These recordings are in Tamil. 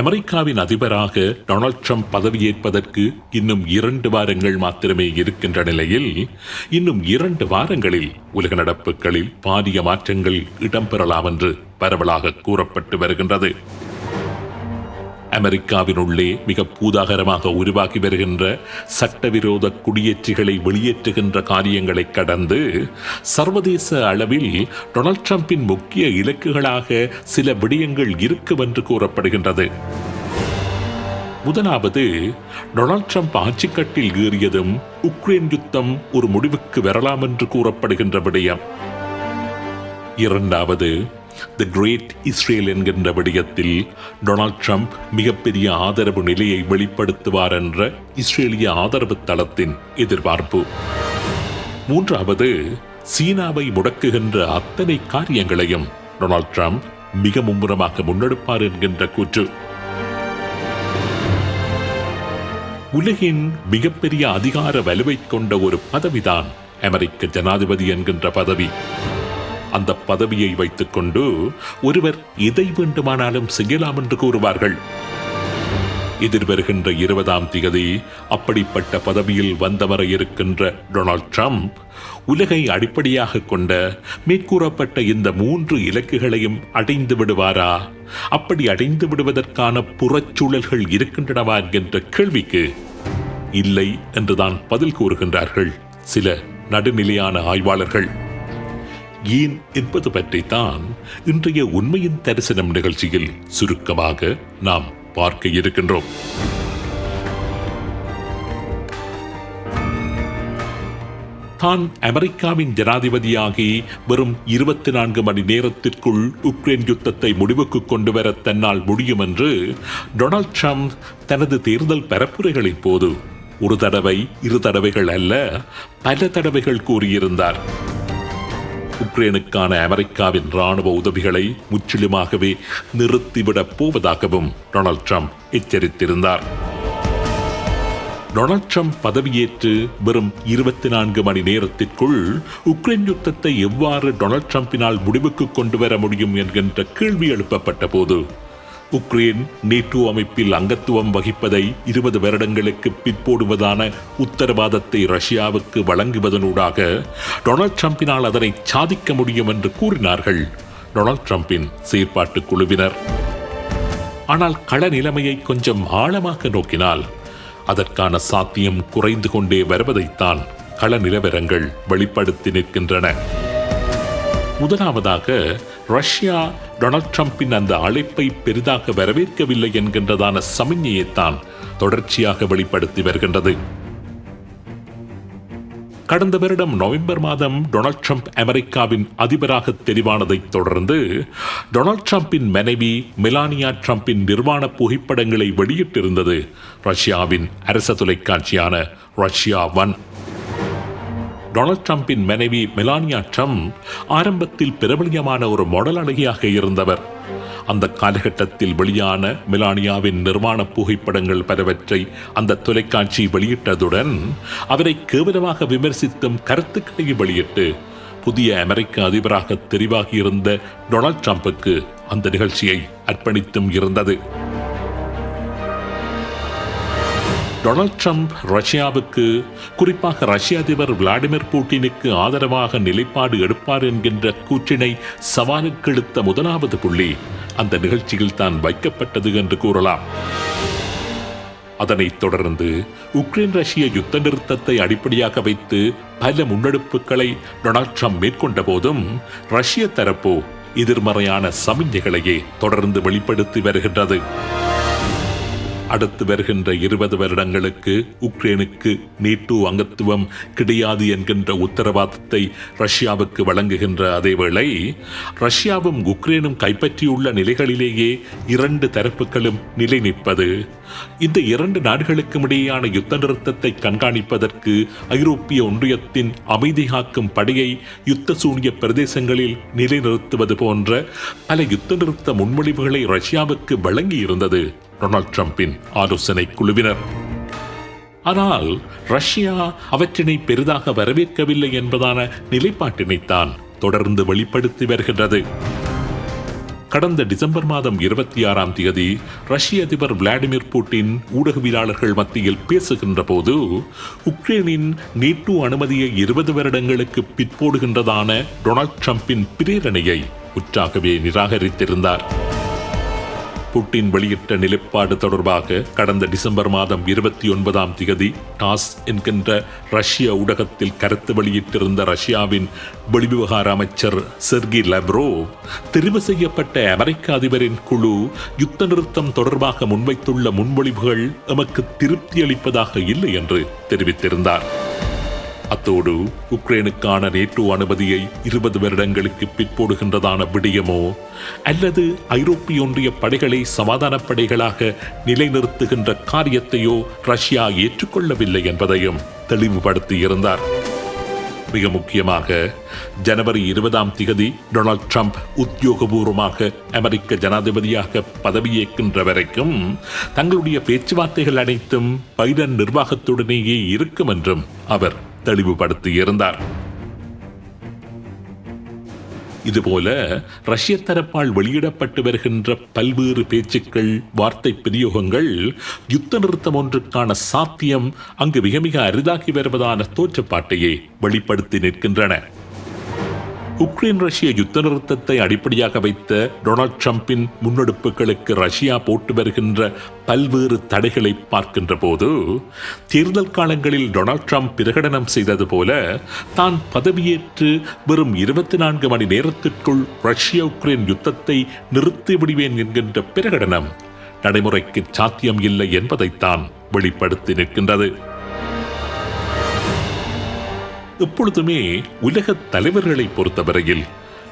அமெரிக்காவின் அதிபராக டொனால்ட் ட்ரம்ப் பதவியேற்பதற்கு இன்னும் இரண்டு வாரங்கள் மாத்திரமே இருக்கின்ற நிலையில் இன்னும் இரண்டு வாரங்களில் உலக நடப்புகளில் பாரிய மாற்றங்கள் இடம்பெறலாம் என்று பரவலாக கூறப்பட்டு வருகின்றது. அமெரிக்காவினுள்ளே மிக பூதாகரமாக உருவாகி வருகின்ற சட்டவிரோத குடியேற்றிகளை வெளியேற்றுகின்ற காரியங்களை கடந்து சர்வதேச அளவில் டொனால்ட் ட்ரம்பின் முக்கிய இலக்குகளாக சில விடயங்கள் இருக்கும் என்று கூறப்படுகின்றது. முதலாவது டொனால்ட் ட்ரம்ப் ஆட்சிக்கட்டில் ஏறியதும் உக்ரைன் யுத்தம் ஒரு முடிவுக்கு வரலாம் என்று கூறப்படுகின்ற விடயம். இரண்டாவது த கிரேட் இஸ்ரேல் என்கின்ற விடயத்தில் டொனால்ட் ட்ரம்ப் மிகப்பெரிய ஆதரவு நிலையை வெளிப்படுத்துவார் என்ற இஸ்ரேலிய ஆதரவு தளத்தின் எதிர்பார்ப்பு. மூன்றாவது சீனாவை முடக்குகின்ற அத்தனை காரியங்களையும் டொனால்ட் ட்ரம்ப் மிக மும்முரமாக முன்னெடுப்பார் என்கின்ற கூற்று. உலகின் மிகப்பெரிய அதிகார வலுவை கொண்ட ஒரு பதவிதான் அமெரிக்க ஜனாதிபதி என்கின்ற பதவி. அந்த பதவியை வைத்துக்கொண்டு ஒருவர் எதை வேண்டுமானாலும் செய்யலாம் என்று கூறுவார்கள். எதிர்வருகின்ற இருபதாம் தேதி அப்படிப்பட்ட பதவியில் வந்தவர இருக்கின்ற டொனால்ட் ட்ரம்ப் உலகை அடிப்படையாக கொண்ட மேற்கூறப்பட்ட இந்த மூன்று இலக்குகளையும் அடைந்து விடுவாரா? அப்படி அடைந்து விடுவதற்கான புறச்சூழல்கள் இருக்கின்றனவா என்கின்ற கேள்விக்கு இல்லை என்றுதான் பதில் கூறுகின்றார்கள் சில நடுநிலையான ஆய்வாளர்கள். ஏன் என்பது பற்றித்தான் இன்றைய உண்மையின் தரிசனம் நிகழ்ச்சியில் சுருக்கமாக நாம் பார்க்க இருக்கின்றோம். தான் அமெரிக்காவின் ஜனாதிபதியாகி வெறும் இருபத்தி நான்கு மணி நேரத்திற்குள் உக்ரைன் யுத்தத்தை முடிவுக்கு கொண்டு வர தன்னால் முடியும் என்று டொனால்ட் ட்ரம்ப் தனது தேர்தல் பரப்புரைகளின் போது ஒரு தடவை இரு தடவைகள் அல்ல பல தடவைகள் கூறியிருந்தார். உக்ரைனுக்கான அமெரிக்காவின் ராணுவ உதவிகளை முற்றிலுமாகவே நிறுத்திவிடப் போவதாகவும் டொனால்ட் ட்ரம்ப் எச்சரித்திருந்தார். டொனால்ட் ட்ரம்ப் பதவியேற்று வெறும் இருபத்தி நான்கு மணி நேரத்திற்குள் உக்ரைன் யுத்தத்தை எவ்வாறு டொனால்ட் ட்ரம்பினால் முடிவுக்கு கொண்டு வர முடியும் என்கின்ற கேள்வி எழுப்பப்பட்ட போது உக்ரைன் நேட்டோ அமைப்பில் அங்கத்துவம் வகிப்பதை இருபது வருடங்களுக்கு பிற்போடுவதான உத்தரவாதத்தை ரஷ்யாவுக்கு வழங்குவதனூடாக டொனால்ட் ட்ரம்பினால் அதனை சாதிக்க முடியும் என்று கூறினார்கள். டொனால்ட் ட்ரம்பின் செயற்பாட்டு குழுவினர். ஆனால் கள நிலைமையை கொஞ்சம் ஆழமாக நோக்கினால் அதற்கான சாத்தியம் குறைந்து கொண்டே வருவதைத்தான் கள நிலவரங்கள் வெளிப்படுத்தி நிற்கின்றன. முதலாவதாக ரஷ்யா டொனால்ட் ட்ரம்பின் அந்த அழைப்பை பெரிதாக வரவேற்கவில்லை என்கின்றதான சமிஞ்ஞையைத்தான் தொடர்ச்சியாக வெளிப்படுத்தி வருகின்றது. கடந்த வருடம் நவம்பர் மாதம் டொனால்ட் ட்ரம்ப் அமெரிக்காவின் அதிபராக தெரிவானதைத் தொடர்ந்து டொனால்ட் ட்ரம்பின் மனைவி மெலானியா ட்ரம்பின் நிர்வாண புகைப்படங்களை வெளியிட்டிருந்தது ரஷ்யாவின் அரச தொலைக்காட்சியான ரஷ்யா ஒன். டொனால்ட் ட்ரம்பின் மனைவி மெலானியா ட்ரம்ப் ஆரம்பத்தில் பிரபலியமான ஒரு மாடல் அழகியாக இருந்தவர். அந்த காலகட்டத்தில் வெளியான மெலானியாவின் நிர்மாண புகைப்படங்கள் பலவற்றை அந்த தொலைக்காட்சி வெளியிட்டதுடன் அவரை கேவலமாக விமர்சித்தும் கருத்துக்களை வெளியிட்டு புதிய அமெரிக்க அதிபராக தெரிவாகியிருந்த டொனால்ட் ட்ரம்புக்கு அந்த நிகழ்ச்சியை அர்ப்பணித்தும் இருந்தது. டொனால்ட் ட்ரம்ப் ரஷ்யாவுக்கு குறிப்பாக ரஷ்ய அதிபர் விளாடிமிர் புட்டினுக்கு ஆதரவாக நிலைப்பாடு எடுப்பார் என்கின்ற கூற்றினை சவாலுக்கெழுத்த முதலாவது புள்ளி அந்த நிகழ்ச்சியில் தான் வைக்கப்பட்டது என்று கூறலாம். அதனைத் தொடர்ந்து உக்ரைன் ரஷ்ய யுத்த நிறுத்தத்தை அடிப்படையாக வைத்து பல முன்னெடுப்புகளை டொனால்ட் ட்ரம்ப் மேற்கொண்ட போதும் ரஷ்ய தரப்போ எதிர்மறையான சமிஞ்சைகளையே தொடர்ந்து வெளிப்படுத்தி வருகின்றது. அடுத்து வருகின்ற இருபது வருடங்களுக்கு உக்ரைனுக்கு நீட்டு அங்கத்துவம் கிடையாது என்கின்ற உத்தரவாதத்தை ரஷ்யாவுக்கு வழங்குகின்ற அதேவேளை ரஷ்யாவும் உக்ரைனும் கைப்பற்றியுள்ள நிலைகளிலேயே இரண்டு தரப்புகளும் நிலை நிற்பது இந்த இரண்டு நாடுகளுக்கும் இடையேயான யுத்த நிறுத்தத்தை கண்காணிப்பதற்கு ஐரோப்பிய ஒன்றியத்தின் அமைதி காக்கும் படையை யுத்த சூனிய பிரதேசங்களில் நிலைநிறுத்துவது போன்ற பல யுத்த நிறுத்த முன்மொழிவுகளை ரஷ்யாவுக்கு வழங்கியிருந்தது டொனால்ட் ட்ரம்பின் ஆலோசனை குழுவினர். ஆனால் ரஷ்யா அவற்றினை பெரிதாக வரவேற்கவில்லை என்பதான நிலைப்பாட்டினைத்தான் தொடர்ந்து வெளிப்படுத்தி வருகின்றது. கடந்த டிசம்பர் மாதம் இருபத்தி ஆறாம் தேதி ரஷ்ய அதிபர் விளாடிமிர் புட்டின் ஊடகவியலாளர்கள் மத்தியில் பேசுகின்ற போது உக்ரைனின் நேட்டோ அனுமதியை இருபது வருடங்களுக்கு பிற்போடுகின்றதான டொனால்ட் ட்ரம்பின் பிரேரணையை உற்றாகவே நிராகரித்திருந்தார். புட்டின் வெளியிட்ட நிலைப்பாடு தொடர்பாக கடந்த டிசம்பர் மாதம் இருபத்தி ஒன்பதாம் தேதி டாஸ் என்கின்ற ரஷ்ய ஊடகத்தில் கருத்து வெளியிட்டிருந்த ரஷ்யாவின் வெளிவிவகார அமைச்சர் செர்கி லெப்ரோவ் தெரிவு செய்யப்பட்ட அமெரிக்க அதிபரின் குழு யுத்த நிறுத்தம் தொடர்பாக முன்வைத்துள்ள முன்மொழிவுகள் எமக்கு திருப்தி அளிப்பதாக இல்லை என்று தெரிவித்திருந்தார். அத்தோடு உக்ரைனுக்கான நேட்டோ அனுமதியை இருபது வருடங்களுக்கு பிற்போடுகின்றதான விடயமோ அல்லது ஐரோப்பிய ஒன்றிய படைகளை சமாதான படைகளாக நிலைநிறுத்துகின்ற காரியத்தையோ ரஷ்யா ஏற்றுக்கொள்ளவில்லை என்பதையும் தெளிவுபடுத்தியிருந்தார். மிக முக்கியமாக ஜனவரி இருபதாம் திகதி டொனால்ட் ட்ரம்ப் உத்தியோகபூர்வமாக அமெரிக்க ஜனாதிபதியாக பதவியேற்கின்ற வரைக்கும் தங்களுடைய பேச்சுவார்த்தைகள் அனைத்தும் பைடன் நிர்வாகத்துடனேயே இருக்கும் என்றும் அவர் தெளிவுபடுத்தியிருந்தார் இதுபோல ரஷ்ய தரப்பால் வெளியிடப்பட்டு வருகின்ற பல்வேறு பேச்சுக்கள் வார்த்தை பிரயோகங்கள் யுத்த நிறுத்தம் ஒன்றுக்கான சாத்தியம் அங்கு மிக மிக அரிதாகி வருவதான தோற்றப்பாட்டையே வெளிப்படுத்தி நிற்கின்றன. உக்ரைன் ரஷ்ய யுத்த நிறுத்தத்தை அடிப்படையாக வைத்த டொனால்ட் ட்ரம்பின் முன்னெடுப்புகளுக்கு ரஷ்யா போட்டு வருகின்ற பல்வேறு தடைகளை பார்க்கின்ற போது தேர்தல் காலங்களில் டொனால்ட் ட்ரம்ப் பிரகடனம் செய்தது போல தான் பதவியேற்று வெறும் இருபத்தி நான்கு மணி நேரத்திற்குள் ரஷ்ய உக்ரைன் யுத்தத்தை நிறுத்தி விடுவேன் என்கின்ற பிரகடனம் நடைமுறைக்கு சாத்தியம் இல்லை என்பதைத்தான் வெளிப்படுத்தி நிற்கின்றது. எப்பொழுதுமே உலக தலைவர்களை பொறுத்தவரையில்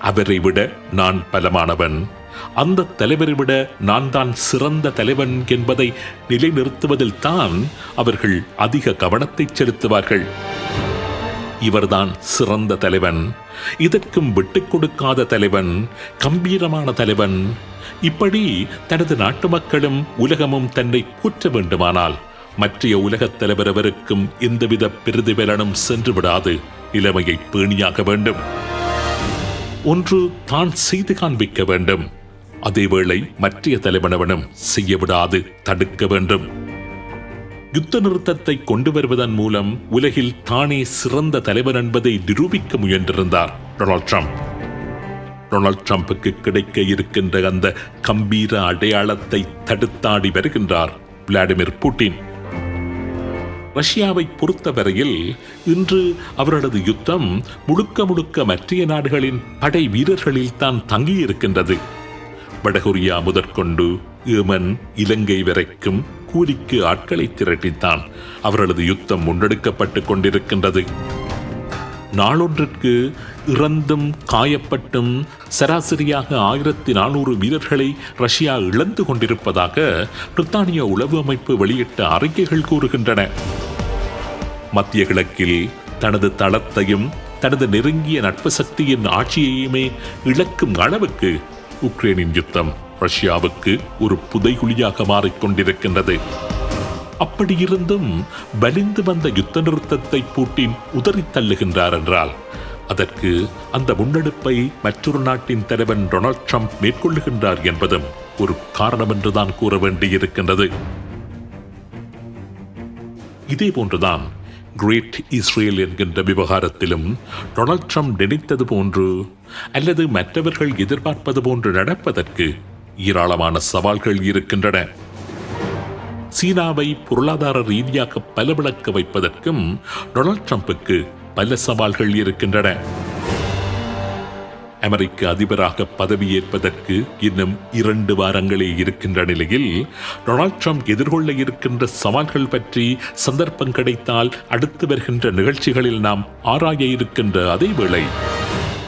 அவரை விட நான் பலமானவன். அந்த தலைவரை விட நான் தான் சிறந்த தலைவன் என்பதை நிலைநிறுத்துவதில் தான் அவர்கள் அதிக கவனத்தை செலுத்துவார்கள். இவர்தான் சிறந்த தலைவன். இதற்கும் விட்டுக் கொடுக்காத தலைவன் கம்பீரமான தலைவன். இப்படி தனது நாட்டு மக்களும் உலகமும் தன்னை போற்ற வேண்டுமானால் மற்றைய உலகத் தலைவர் அவருக்கும் எந்தவித பிரதிபலனும் சென்று விடாது நிலைமையை பேணியாக வேண்டும். ஒன்று தான் செய்து காண்பிக்க வேண்டும். அதேவேளை மற்றைய தலைவனவனும் செய்ய விடாது தடுக்க வேண்டும். யுத்த நிறுத்தத்தை கொண்டு வருவதன் மூலம் உலகில் தானே சிறந்த தலைவர் என்பதை நிரூபிக்க முயன்றிருந்தார் டொனால்ட் ட்ரம்ப். டொனால்ட் ட்ரம்புக்கு கிடைக்க இருக்கின்ற அந்த கம்பீர அடையாளத்தை தடுத்தாடி வருகின்றார் விளாடிமிர் புட்டின். ரஷ்யாவை பொறுத்தவரையில் இன்று அவர்களது யுத்தம் முழுக்க முழுக்க மற்றைய நாடுகளின் படை வீரர்களில் தான் தங்கியிருக்கின்றது. வடகொரியா முதற்கொண்டு ஏமன் இலங்கை வரைக்கும் கூலிக்கு ஆட்களை திரட்டித்தான். அவர்களது யுத்தம் முன்னெடுக்கப்பட்டுக் கொண்டிருக்கின்றது. நாளொன்றிற்கு இறந்தும் காயப்பட்டும் சராசரியாக ஆயிரத்தி நானூறு வீரர்களை ரஷ்யா இழந்து கொண்டிருப்பதாக பிரித்தானிய உளவு அமைப்பு வெளியிட்ட அறிக்கைகள் கூறுகின்றன. மத்திய கிழக்கில் தனது தளத்தையும் தனது நெருங்கிய நட்பு சக்தியின் ஆட்சியையுமே இழக்கும் அளவுக்கு உக்ரைனின் யுத்தம் ரஷ்யாவுக்கு ஒரு புதைகுழியாக மாறிக்கொண்டிருக்கின்றது. அப்படியிருந்தும் வலிந்து வந்த யுத்த நிறுத்தத்தை பூட்டின் உதறித் தள்ளுகின்றார் என்றால் அதற்கு அந்த முன்னெடுப்பை மற்றொரு நாட்டின் தலைவன் டொனால்ட் ட்ரம்ப் மேற்கொள்ளுகின்றார் என்பதும் ஒரு காரணம் என்றுதான் கூற வேண்டியிருக்கின்றது. இதே போன்றுதான் கிரேட் இஸ்ரேல் என்கின்ற விவகாரத்திலும் டொனால்ட் ட்ரம்ப் நினைத்தது போன்று அல்லது மற்றவர்கள் எதிர்பார்ப்பது போன்று நடப்பதற்கு ஏராளமான சவால்கள் இருக்கின்றன. சீனாவை பொருளாதார ரீதியாக பலவிளக்க வைப்பதற்கும் டொனால்ட் ட்ரம்புக்கு பல சவால்கள் இருக்கின்றன. அமெரிக்க அதிபராக பதவியேற்பதற்கு இன்னும் இரண்டு வாரங்களே இருக்கின்ற நிலையில் டொனால்ட் ட்ரம்ப் எதிர்கொள்ள இருக்கின்ற சவால்கள் பற்றி சந்தர்ப்பம் கிடைத்தால் அடுத்து வருகின்ற நிகழ்ச்சிகளில் நாம் ஆராய இருக்கின்ற அதே வேளை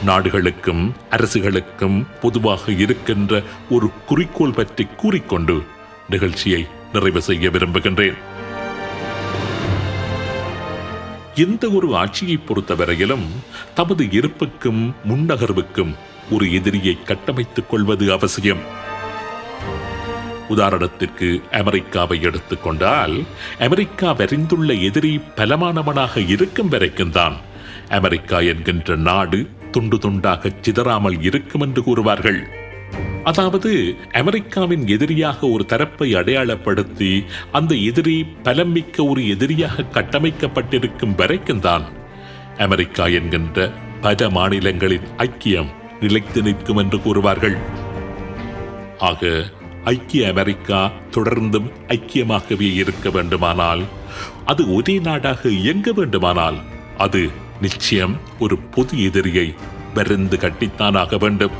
நாடுகளுக்கும் அரசுகளுக்கும் பொதுவாக இருக்கின்ற ஒரு குறிக்கோள் பற்றி கூறிக்கொண்டு நிகழ்ச்சியை நிறைவு செய்ய விரும்புகின்றேன். எந்த ஒரு ஆட்சியை பொறுத்தவரையிலும் தமது இருப்புக்கும் முன்னகர்வுக்கும் ஒரு எதிரியை கட்டமைத்துக் கொள்வது அவசியம். உதாரணத்திற்கு அமெரிக்காவை எடுத்துக்கொண்டால் அமெரிக்கா வரைந்துள்ள எதிரி பலமானவனாக இருக்கும் வரைக்கும் தான் அமெரிக்கா என்கின்ற நாடு துண்டு துண்டாக சிதறாமல் இருக்கும் என்று கூறுவார்கள். அதாவது அமெரிக்காவின் எதிரியாக ஒரு தரப்பை அடையாளப்படுத்தி அந்த எதிரி பலமிக்க ஒரு எதிரியாக கட்டமைக்கப்பட்டிருக்கும் வரைக்கும் தான் அமெரிக்கா என்கின்ற பல மாநிலங்களின் ஐக்கியம் நிலைத்து நிற்கும் என்று கூறுவார்கள். ஆக ஐக்கிய அமெரிக்கா தொடர்ந்தும் ஐக்கியமாகவே இருக்க வேண்டுமானால் அது ஒரே நாடாக இயங்க வேண்டுமானால் அது நிச்சயம் ஒரு பொது எதிரியை வருந்து கட்டித்தான் ஆக வேண்டும்.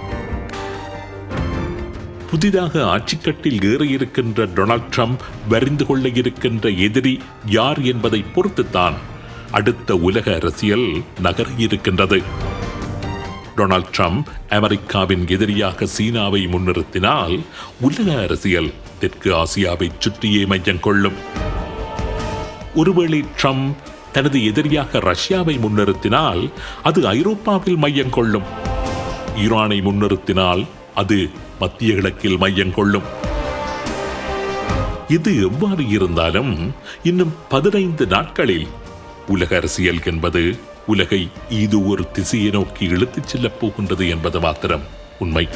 புதிதாக ஆட்சிக்கட்டில் ஏற இருக்கின்ற டொனால்ட் ட்ரம்ப் வரிந்து கொள்ள இருக்கின்ற எதிரி யார் என்பதை பொறுத்துத்தான் அடுத்த உலக அரசியல் நகர இருக்கின்றது டொனால்ட் ட்ரம்ப் அமெரிக்காவின் எதிரியாக சீனாவை முன்னிறுத்தினால் உலக அரசியல் தெற்கு ஆசியாவை சுற்றியே மையம் கொள்ளும். ஒருவேளை ட்ரம்ப் தனது எதிரியாக ரஷ்யாவை முன்னிறுத்தினால் அது ஐரோப்பாவில் மையம் கொள்ளும். ஈரானை முன்னிறுத்தினால் அது மத்திய கிழக்கில் மையம் கொள்ளும். இது எவ்வாறு இருந்தாலும் இன்னும் பதினைந்து நாட்களில் உலக அரசியல் என்பது உலகை இது ஒரு திசையை நோக்கி இழுத்துச் செல்லப் போகின்றது என்பது மாத்திரம் உண்மை.